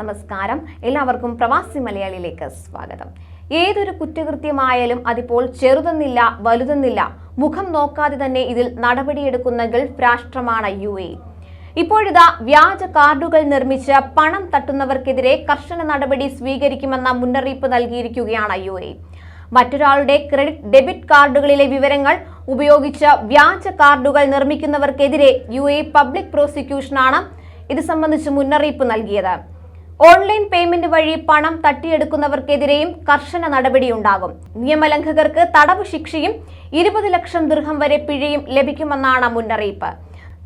നമസ്കാരം. എല്ലാവർക്കും പ്രവാസി മലയാളിയിലേക്ക് സ്വാഗതം. ഏതൊരു കുറ്റകൃത്യമായാലും അതിപ്പോൾ ചെറുതെന്നില്ല വലുതെന്നില്ല മുഖം നോക്കാതെ തന്നെ ഇതിൽ നടപടിയെടുക്കുന്ന ഗൾഫ് രാഷ്ട്രമാണ് യു എ. ഇപ്പോഴിതാ വ്യാജ കാർഡുകൾ നിർമ്മിച്ച് പണം തട്ടുന്നവർക്കെതിരെ കർശന നടപടി സ്വീകരിക്കുമെന്ന മുന്നറിയിപ്പ് നൽകിയിരിക്കുകയാണ് യു എ. മറ്റൊരാളുടെ ക്രെഡിറ്റ് ഡെബിറ്റ് കാർഡുകളിലെ വിവരങ്ങൾ ഉപയോഗിച്ച് വ്യാജ കാർഡുകൾ നിർമ്മിക്കുന്നവർക്കെതിരെ യു എ പബ്ലിക് പ്രോസിക്യൂഷനാണ് ഇത് സംബന്ധിച്ച് മുന്നറിയിപ്പ് നൽകിയത്. ഓൺലൈൻ പേയ്മെന്റ് വഴി പണം തട്ടിയെടുക്കുന്നവർക്കെതിരെയും കർശന നടപടിയുണ്ടാകും. നിയമലംഘകർക്ക് തടവ് ശിക്ഷയും ഇരുപത് ലക്ഷം ദീർഘം വരെ പിഴയും ലഭിക്കുമെന്നാണ് മുന്നറിയിപ്പ്.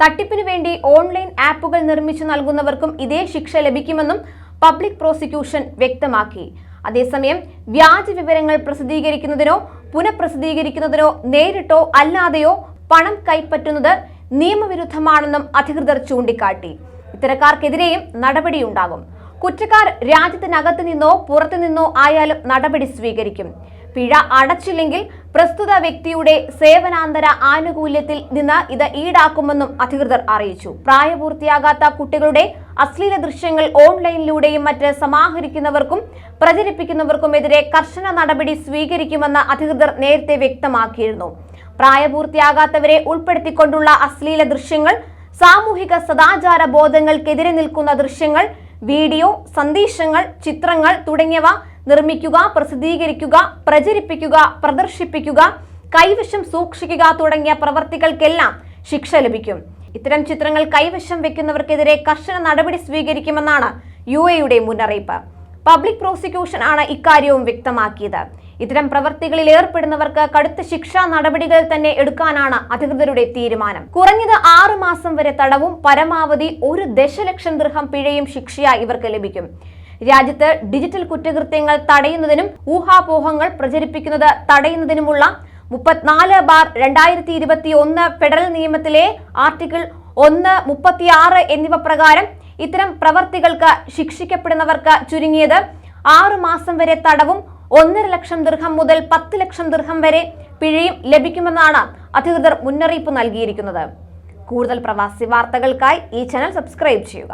തട്ടിപ്പിനു വേണ്ടി ഓൺലൈൻ ആപ്പുകൾ നിർമ്മിച്ചു നൽകുന്നവർക്കും ഇതേ ശിക്ഷ ലഭിക്കുമെന്നും പബ്ലിക് പ്രോസിക്യൂഷൻ വ്യക്തമാക്കി. അതേസമയം വ്യാജ വിവരങ്ങൾ പ്രസിദ്ധീകരിക്കുന്നതിനോ പുനഃപ്രസിദ്ധീകരിക്കുന്നതിനോ നേരിട്ടോ അല്ലാതെയോ പണം കൈപ്പറ്റുന്നത് നിയമവിരുദ്ധമാണെന്നും അധികൃതർ ചൂണ്ടിക്കാട്ടി. ഇത്തരക്കാർക്കെതിരെയും നടപടിയുണ്ടാകും. കുറ്റക്കാർ രാജ്യത്തിനകത്ത് നിന്നോ പുറത്തു നിന്നോ ആയാലും നടപടി സ്വീകരിക്കും. പിഴ അടച്ചില്ലെങ്കിൽ പ്രസ്തുത വ്യക്തിയുടെ സേവനാന്തര ആനുകൂല്യത്തിൽ നിന്ന് ഇത് ഈടാക്കുമെന്നും അധികൃതർ അറിയിച്ചു. പ്രായപൂർത്തിയാകാത്ത കുട്ടികളുടെ അശ്ലീല ദൃശ്യങ്ങൾ ഓൺലൈനിലൂടെയും മറ്റ് സമാഹരിക്കുന്നവർക്കും പ്രചരിപ്പിക്കുന്നവർക്കുമെതിരെ കർശന നടപടി സ്വീകരിക്കുമെന്ന് അധികൃതർ നേരത്തെ വ്യക്തമാക്കിയിരുന്നു. പ്രായപൂർത്തിയാകാത്തവരെ ഉൾപ്പെടുത്തിക്കൊണ്ടുള്ള അശ്ലീല ദൃശ്യങ്ങൾ സാമൂഹിക സദാചാര ബോധങ്ങൾക്കെതിരെ നിൽക്കുന്ന ദൃശ്യങ്ങൾ വീഡിയോ സന്ദേശങ്ങൾ ചിത്രങ്ങൾ തുടങ്ങിയവ നിർമ്മിക്കുക പ്രസിദ്ധീകരിക്കുക പ്രചരിപ്പിക്കുക പ്രദർശിപ്പിക്കുക കൈവശം സൂക്ഷിക്കുക തുടങ്ങിയ പ്രവർത്തികൾക്കെല്ലാം ശിക്ഷ ലഭിക്കും. ഇത്തരം ചിത്രങ്ങൾ കൈവശം വെക്കുന്നവർക്കെതിരെ കർശന നടപടി സ്വീകരിക്കുമെന്നാണ് യു എയുടെ മുന്നറിയിപ്പ്. പബ്ലിക് പ്രോസിക്യൂഷൻ ആണ് ഇക്കാര്യവും വ്യക്തമാക്കിയത്. ഇത്തരം പ്രവൃത്തികളിൽ ഏർപ്പെടുന്നവർക്ക് കടുത്ത ശിക്ഷാ നടപടികൾ തന്നെ എടുക്കാനാണ് അധികൃതരുടെ തീരുമാനം. കുറഞ്ഞത് ആറു മാസം വരെ തടവും പരമാവധി ഒരു ദശലക്ഷം ദൃഹം പിഴയും ശിക്ഷയായി ഇവർക്ക് ലഭിക്കും. രാജ്യത്ത് ഡിജിറ്റൽ കുറ്റകൃത്യങ്ങൾ തടയുന്നതിനും ഊഹാപോഹങ്ങൾ പ്രചരിപ്പിക്കുന്നത് തടയുന്നതിനുമുള്ള മുപ്പത്തിനാല് ബാർ രണ്ടായിരത്തി ഇരുപത്തി ഒന്ന് ഫെഡറൽ നിയമത്തിലെ ആർട്ടിക്കിൾ ഒന്ന് മുപ്പത്തിയാറ് എന്നിവ പ്രകാരം ഇത്തരം പ്രവർത്തികൾക്ക് ശിക്ഷിക്കപ്പെടുന്നവർക്ക് ചുരുങ്ങിയത് ആറു മാസം വരെ തടവും ഒന്നര ലക്ഷം ദീർഘം മുതൽ പത്ത് ലക്ഷം ദീർഘം വരെ പിഴയും ലഭിക്കുമെന്നാണ് അധികൃതർ മുന്നറിയിപ്പ് നൽകിയിരിക്കുന്നത്. കൂടുതൽ പ്രവാസി വാർത്തകൾക്കായി ഈ ചാനൽ സബ്സ്ക്രൈബ് ചെയ്യുക.